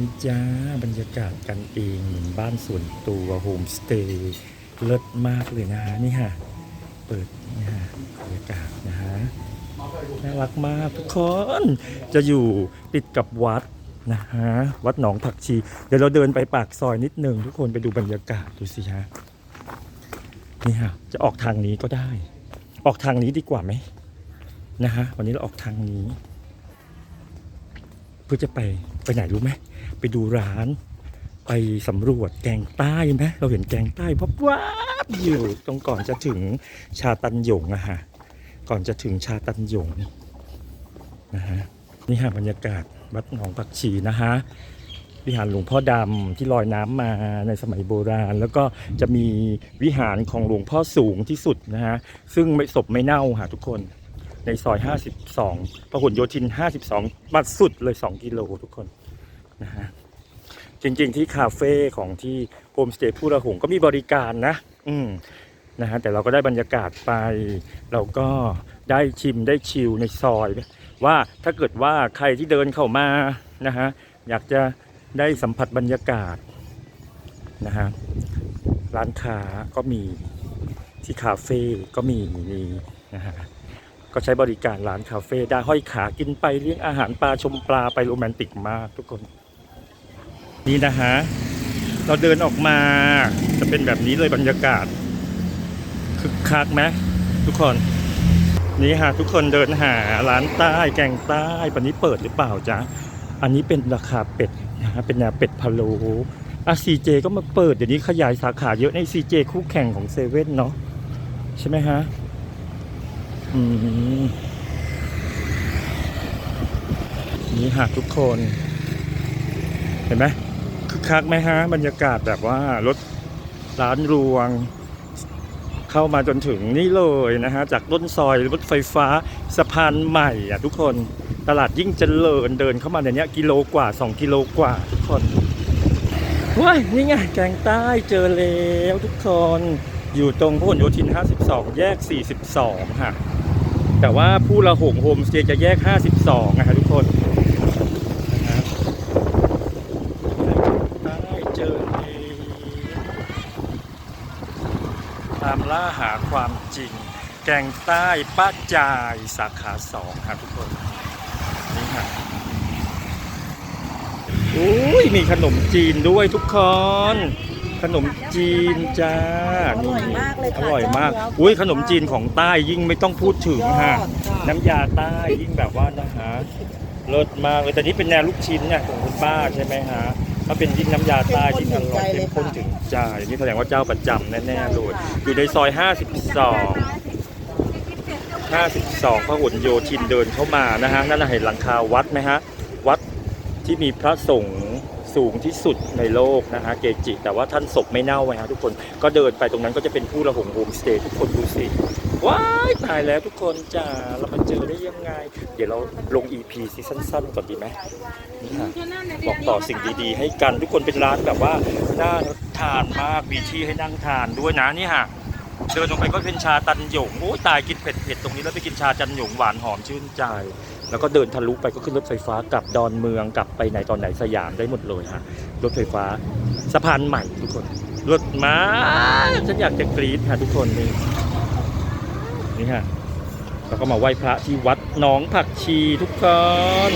นี่จ้าบรรยากาศกันเองเหมือนบ้านส่วนตัวโฮมสเตย์เลิศมากเลยนะฮะนี่ฮะเปิดนี่ฮะบรรยากาศนะฮะน่ารักมากทุกคนจะอยู่ติดกับวัดนะฮะวัดหนองผักชี เดี๋ยวเราเดินไปปากซอยนิดหนึ่งทุกคนไปดูบรรยากาศดูสิฮะนี่ฮะจะออกทางนี้ก็ได้ ออกทางนี้ดีกว่าไหมนะฮะวันนี้เราออกทางนี้ เพื่อจะไป ไปไหนรู้ไหมไปดูร้าน ไปสำรวจแกงใต้ไหมเราเห็นแกงใต้วับวับอยู่ตรงก่อนจะถึงชาตันหยงอะฮะก่อนจะถึงชาตันหยงนะฮะนี่ฮะบรรยากาศวัดหนองผักชีนะฮะวิหารหลวงพ่อดำที่ลอยน้ำมาในสมัยโบราณ แล้วก็จะมีวิหารของหลวงพ่อสูงที่สุดนะฮะซึ่งไม่ศพไม่เน่าค่ะทุกคน ในซอย 52พหลโยธิน 52มาสุดเลย 2 กิโลทุกคนนะฮะจริงๆที่คาเฟ่ของที่โฮมสเตย์ผู้ระหงก็มีบริการนะ อืมนะฮะแต่เราก็ได้บรรยากาศไป เราก็ได้ชิมได้ชิลในซอย ว่าถ้าเกิดว่าใครที่เดินเข้ามานะฮะอยากจะได้สัมผัสบรรยากาศนะฮะร้านค้าก็มีที่คาเฟ่ก็มีนี่นะฮะ ก็ใช้บริการร้านคาเฟ่ได้ห้อยขากินไปเลี้ยงอาหารปลาชมปลาไปโรแมนติกมากทุกคน นี่นะฮะ เราเดินออกมาจะเป็นแบบนี้เลยบรรยากาศคึกคักไหมทุกคน นี่ฮะทุกคนเดินหาร้านใต้แกงใต้ปันนี้เปิดหรือเปล่าจ๊ะอันนี้เป็นราคาเป็ดนะฮะเป็นแนวเป็ดพะโล้อะซีเจก็มาเปิดเดี๋ยวนี้ขยายสาขาเยอะในซีเจคู่แข่งของเซเว่นเนาะใช่ไหมฮะ นี่ฮะทุกคน เห็นไหมคึกคักไหมฮะ บรรยากาศแบบว่ารถร้านรวง เข้ามาจนถึงนี่เลยนะฮะ จากต้นซอยรถไฟฟ้าสะพานใหม่อะทุกคนตลาดยิ่งเจริญเดินเข้ามาในเนี้ยกิโลกว่า 2 กิโลกว่าทุกคนว้ายนี่ไงแกงใต้เจอแล้วทุกคน อยู่ตรงพหลโยธิน 52 แยก 42 ค่ะ แต่ว่าผู้ละหงโฮมสเตย์จะแยก 52 นะฮะทุกคนได้เจอตามล่าหาความจริง แกงใต้ป้าจายสาขาสองครับทุกคน นี่ค่ะอุ้ยมีขนมจีนด้วยทุกคน ขนมจีนจ้าอร่อยมากเลยค่ะอร่อยมากเจ้าอุ้ยขนมจีนของใต้ยิ่งไม่ต้องพูดถึงฮะยอดค่ะ น้ำยาใต้ยิ่งแบบว่านะฮะเลิศมากเลยแต่นี่เป็นแนวลูกชิ้นเนี่ยของคุณป้าใช่ไหไหมฮะถ้าเป็นยิ่งน้ำยาใต้ยิ่งอร่อยเข้มข้นถึงใจนี่แสดงว่าเจ้าประจำแน่ๆเลยอยู่ในซอย 52 52พหลโยธินเดินเข้ามานะฮะนั่นนะเห็นหลังคาวัดไหมฮะวัดที่มีพระสงฆ์ สูงที่สุดในโลกนะฮะเกจิ แต่ว่าท่านศพไม่เน่าไงฮะทุกคนก็เดินไปตรงนั้นก็จะเป็นผู้ระหงโฮมสเตย์ทุกคนดูสิว้ายตายแล้วทุกคนจ้าเรามาเจอได้ยังไง เดี๋ยวเราลง EP ซีสั้นๆก่อนดีไหมนี่ค่ะบอกต่อสิ่งดีๆ ให้กันทุกคนเป็นร้านแบบว่าน่าทานมากมีที่ให้นั่งทานด้วยนะนี่ค่ะเดินลงไปก็เป็นชาตันหยงโอ้ตายกินเผ็ดๆตรงนี้แล้วไปกินชาตันหยงหวานหอมชื่นใจ แล้วก็เดินทะลุไปก็ขึ้นรถไฟฟ้ากลับดอนเมืองกลับไปไหนตอนไหนสยามได้หมดเลยฮะรถไฟฟ้าสะพานใหม่ทุกคนรถมาฉันอยากจะกรี๊ดค่ะทุกคนนี่นี่ฮะแล้วก็มาไหว้พระที่วัดหนองผักชีทุกคน